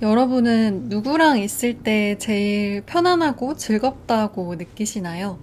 여러분은 누구랑 있을 때 제일 편안하고 즐겁다고 느끼시나요?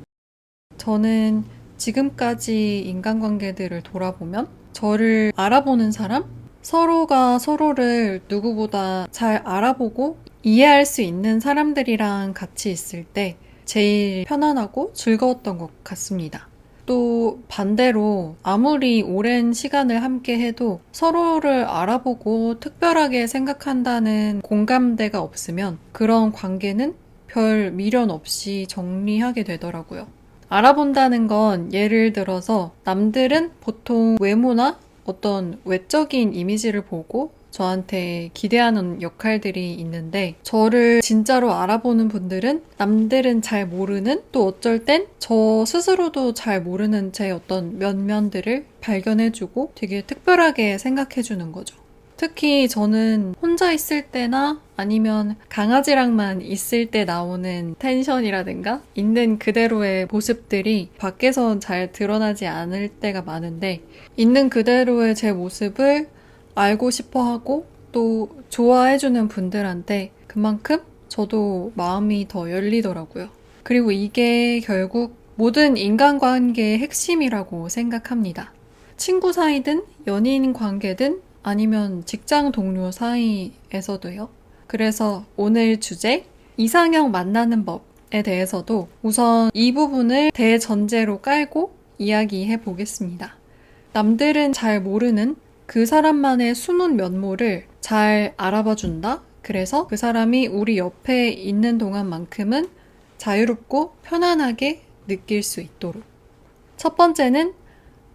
저는 지금까지 인간관계들을 돌아보면 저를 알아보는 사람? 서로가 서로를 누구보다 잘 알아보고 이해할 수 있는 사람들이랑 같이 있을 때 제일 편안하고 즐거웠던 것 같습니다. 또 반대로 아무리 오랜 시간을 함께 해도 서로를 알아보고 특별하게 생각한다는 공감대가 없으면 그런 관계는 별 미련 없이 정리하게 되더라고요. 알아본다는 건 예를 들어서 남들은 보통 외모나 어떤 외적인 이미지를 보고 저한테 기대하는 역할들이 있는데 저를 진짜로 알아보는 분들은 남들은 잘 모르는 또 어쩔 땐 저 스스로도 잘 모르는 제 어떤 면면들을 발견해주고 되게 특별하게 생각해주는 거죠. 특히 저는 혼자 있을 때나 아니면 강아지랑만 있을 때 나오는 텐션이라든가 있는 그대로의 모습들이 밖에선 잘 드러나지 않을 때가 많은데 있는 그대로의 제 모습을 알고 싶어 하고 또 좋아해주는 분들한테 그만큼 저도 마음이 더 열리더라고요. 그리고 이게 결국 모든 인간관계의 핵심이라고 생각합니다. 친구 사이든 연인 관계든 아니면 직장 동료 사이에서도요. 그래서 오늘 주제 이상형 만나는 법에 대해서도 우선 이 부분을 대전제로 깔고 이야기해 보겠습니다. 남들은 잘 모르는 그 사람만의 숨은 면모를 잘 알아봐 준다. 그래서 그 사람이 우리 옆에 있는 동안만큼은 자유롭고 편안하게 느낄 수 있도록. 첫 번째는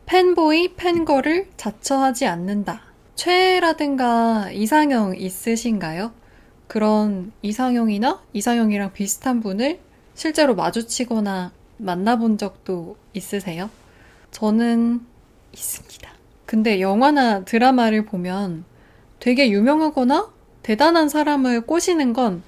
팬보이, 팬걸을 자처하지 않는다. 최애라든가 이상형 있으신가요? 그런 이상형이나 이상형이랑 비슷한 분을 실제로 마주치거나 만나본 적도 있으세요? 저는 있습니다. 근데 영화나 드라마를 보면 되게 유명하거나 대단한 사람을 꼬시는 건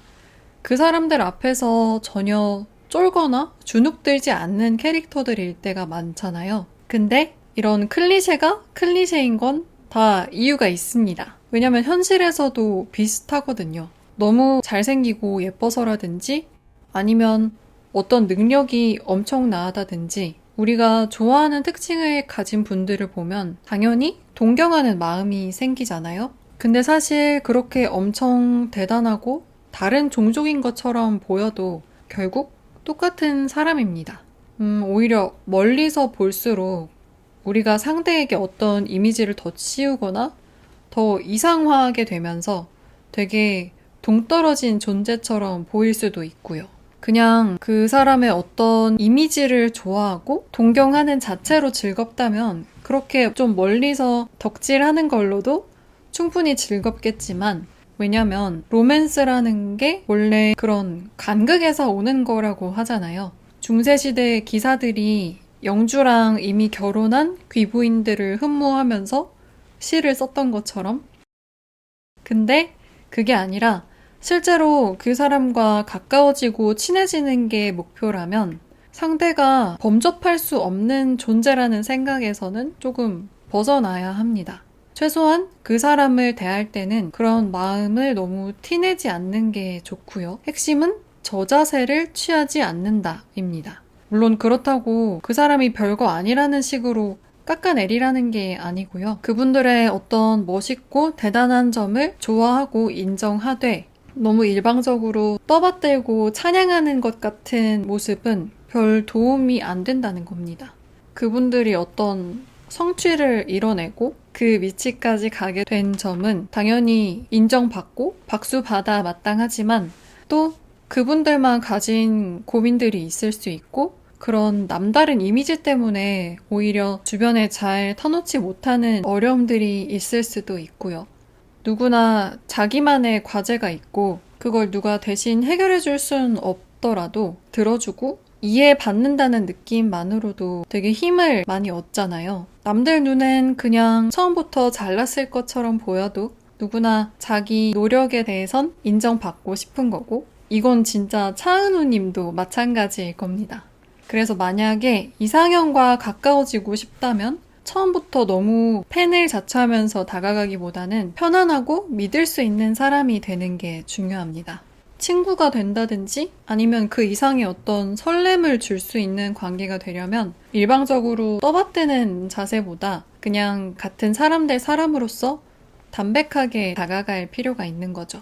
그 사람들 앞에서 전혀 쫄거나 주눅들지 않는 캐릭터들일 때가 많잖아요. 근데 이런 클리셰가 클리셰인 건 다 이유가 있습니다. 왜냐면 현실에서도 비슷하거든요. 너무 잘생기고 예뻐서라든지 아니면 어떤 능력이 엄청나다든지 우리가 좋아하는 특징을 가진 분들을 보면 당연히 동경하는 마음이 생기잖아요. 근데 사실 그렇게 엄청 대단하고 다른 종족인 것처럼 보여도 결국 똑같은 사람입니다. 음, 오히려 멀리서 볼수록 우리가 상대에게 어떤 이미지를 더 씌우거나 더 이상화하게 되면서 되게 동떨어진 존재처럼 보일 수도 있고요. 그냥 그 사람의 어떤 이미지를 좋아하고 동경하는 자체로 즐겁다면 그렇게 좀 멀리서 덕질하는 걸로도 충분히 즐겁겠지만 왜냐면 로맨스라는 게 원래 그런 간극에서 오는 거라고 하잖아요. 중세시대 기사들이 영주랑 이미 결혼한 귀부인들을 흠모하면서 시를 썼던 것처럼. 근데 그게 아니라 실제로 그 사람과 가까워지고 친해지는 게 목표라면 상대가 범접할 수 없는 존재라는 생각에서는 조금 벗어나야 합니다. 최소한 그 사람을 대할 때는 그런 마음을 너무 티내지 않는 게 좋고요. 핵심은 저 자세를 취하지 않는다입니다. 물론 그렇다고 그 사람이 별거 아니라는 식으로 깎아내리라는 게 아니고요. 그분들의 어떤 멋있고 대단한 점을 좋아하고 인정하되 너무 일방적으로 떠받들고 찬양하는 것 같은 모습은 별 도움이 안 된다는 겁니다. 그분들이 어떤 성취를 이뤄내고 그 위치까지 가게 된 점은 당연히 인정받고 박수받아 마땅하지만 또 그분들만 가진 고민들이 있을 수 있고 그런 남다른 이미지 때문에 오히려 주변에 잘 터놓지 못하는 어려움들이 있을 수도 있고요. 누구나 자기만의 과제가 있고 그걸 누가 대신 해결해 줄 수는 없더라도 들어주고 이해받는다는 느낌만으로도 되게 힘을 많이 얻잖아요. 남들 눈엔 그냥 처음부터 잘났을 것처럼 보여도 누구나 자기 노력에 대해선 인정받고 싶은 거고 이건 진짜 차은우 님도 마찬가지일 겁니다. 그래서 만약에 이상형과 가까워지고 싶다면 처음부터 너무 팬을 자처하면서 다가가기보다는 편안하고 믿을 수 있는 사람이 되는 게 중요합니다. 친구가 된다든지 아니면 그 이상의 어떤 설렘을 줄 수 있는 관계가 되려면 일방적으로 떠받드는 자세보다 그냥 같은 사람 대 사람으로서 담백하게 다가갈 필요가 있는 거죠.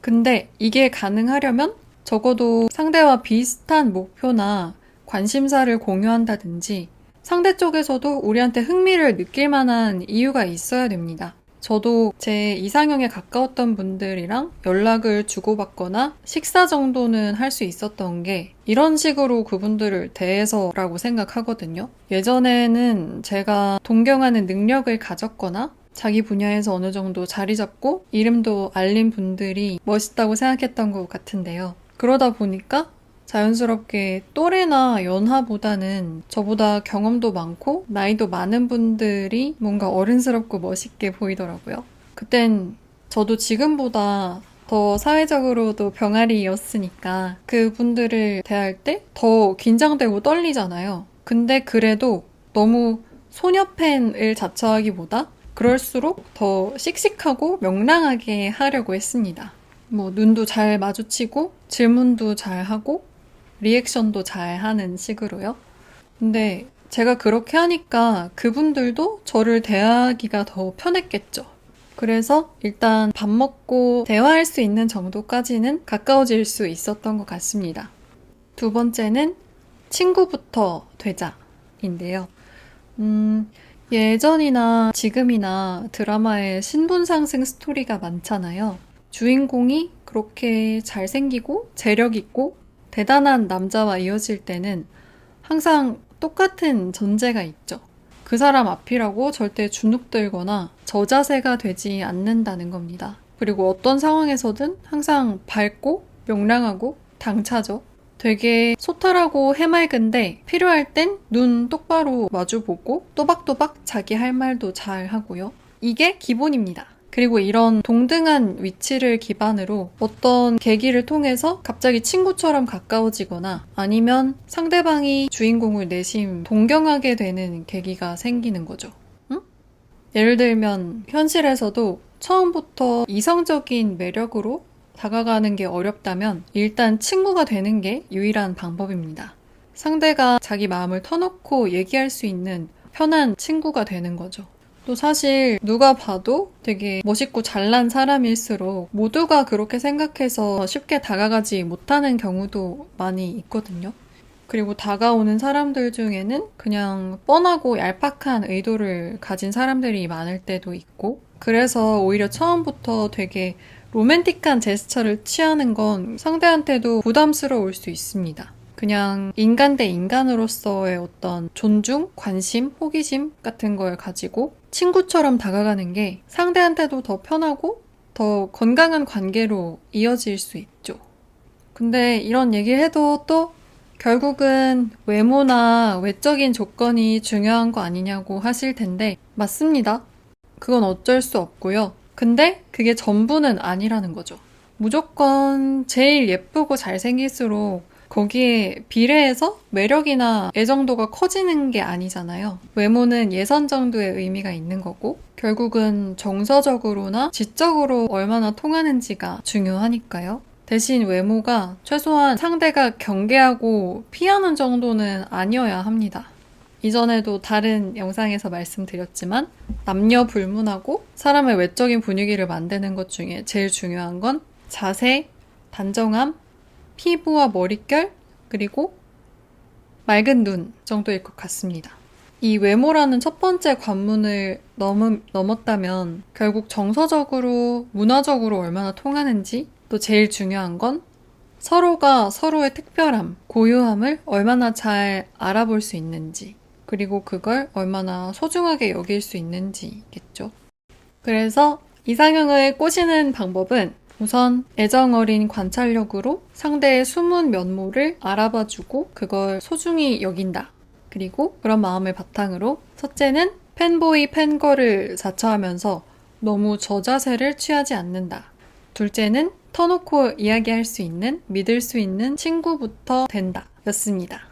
근데 이게 가능하려면 적어도 상대와 비슷한 목표나 관심사를 공유한다든지 상대 쪽에서도 우리한테 흥미를 느낄 만한 이유가 있어야 됩니다. 저도 제 이상형에 가까웠던 분들이랑 연락을 주고받거나 식사 정도는 할 수 있었던 게 이런 식으로 그분들을 대해서라고 생각하거든요. 예전에는 제가 동경하는 능력을 가졌거나 자기 분야에서 어느 정도 자리 잡고 이름도 알린 분들이 멋있다고 생각했던 것 같은데요. 그러다 보니까 자연스럽게 또래나 연하보다는 저보다 경험도 많고 나이도 많은 분들이 뭔가 어른스럽고 멋있게 보이더라고요. 그땐 저도 지금보다 더 사회적으로도 병아리였으니까 그분들을 대할 때 더 긴장되고 떨리잖아요. 근데 그래도 너무 소녀팬을 자처하기보다 그럴수록 더 씩씩하고 명랑하게 하려고 했습니다. 뭐 눈도 잘 마주치고 질문도 잘 하고 리액션도 잘 하는 식으로요. 근데 제가 그렇게 하니까 그분들도 저를 대하기가 더 편했겠죠. 그래서 일단 밥 먹고 대화할 수 있는 정도까지는 가까워질 수 있었던 것 같습니다. 두 번째는 친구부터 되자인데요. 음, 예전이나 지금이나 드라마에 신분 상승 스토리가 많잖아요. 주인공이 그렇게 잘생기고 재력 있고 대단한 남자와 이어질 때는 항상 똑같은 전제가 있죠. 그 사람 앞이라고 절대 주눅들거나 저자세가 되지 않는다는 겁니다. 그리고 어떤 상황에서든 항상 밝고 명랑하고 당차죠. 되게 소탈하고 해맑은데 필요할 땐 눈 똑바로 마주보고 또박또박 자기 할 말도 잘 하고요. 이게 기본입니다. 그리고 이런 동등한 위치를 기반으로 어떤 계기를 통해서 갑자기 친구처럼 가까워지거나 아니면 상대방이 주인공을 내심 동경하게 되는 계기가 생기는 거죠. 응? 예를 들면 현실에서도 처음부터 이성적인 매력으로 다가가는 게 어렵다면 일단 친구가 되는 게 유일한 방법입니다. 상대가 자기 마음을 터놓고 얘기할 수 있는 편한 친구가 되는 거죠. 또 사실 누가 봐도 되게 멋있고 잘난 사람일수록 모두가 그렇게 생각해서 쉽게 다가가지 못하는 경우도 많이 있거든요. 그리고 다가오는 사람들 중에는 그냥 뻔하고 얄팍한 의도를 가진 사람들이 많을 때도 있고, 그래서 오히려 처음부터 되게 로맨틱한 제스처를 취하는 건 상대한테도 부담스러울 수 있습니다. 그냥 인간 대 인간으로서의 어떤 존중, 관심, 호기심 같은 걸 가지고 친구처럼 다가가는 게 상대한테도 더 편하고 더 건강한 관계로 이어질 수 있죠. 근데 이런 얘기를 해도 또 결국은 외모나 외적인 조건이 중요한 거 아니냐고 하실 텐데 맞습니다. 그건 어쩔 수 없고요. 근데 그게 전부는 아니라는 거죠. 무조건 제일 예쁘고 잘생길수록 거기에 비례해서 매력이나 애정도가 커지는 게 아니잖아요. 외모는 예선 정도의 의미가 있는 거고, 결국은 정서적으로나 지적으로 얼마나 통하는지가 중요하니까요. 대신 외모가 최소한 상대가 경계하고 피하는 정도는 아니어야 합니다. 이전에도 다른 영상에서 말씀드렸지만 남녀 불문하고 사람의 외적인 분위기를 만드는 것 중에 제일 중요한 건 자세, 단정함, 피부와 머릿결, 그리고 맑은 눈 정도일 것 같습니다. 이 외모라는 첫 번째 관문을 넘음, 넘었다면 결국 정서적으로, 문화적으로 얼마나 통하는지 또 제일 중요한 건 서로가 서로의 특별함, 고유함을 얼마나 잘 알아볼 수 있는지 그리고 그걸 얼마나 소중하게 여길 수 있는지겠죠. 그래서 이상형을 꼬시는 방법은 우선 애정 어린 관찰력으로 상대의 숨은 면모를 알아봐주고 그걸 소중히 여긴다. 그리고 그런 마음을 바탕으로 첫째는 팬보이 팬걸을 자처하면서 너무 저자세를 취하지 않는다. 둘째는 터놓고 이야기할 수 있는 믿을 수 있는 친구부터 된다. 였습니다.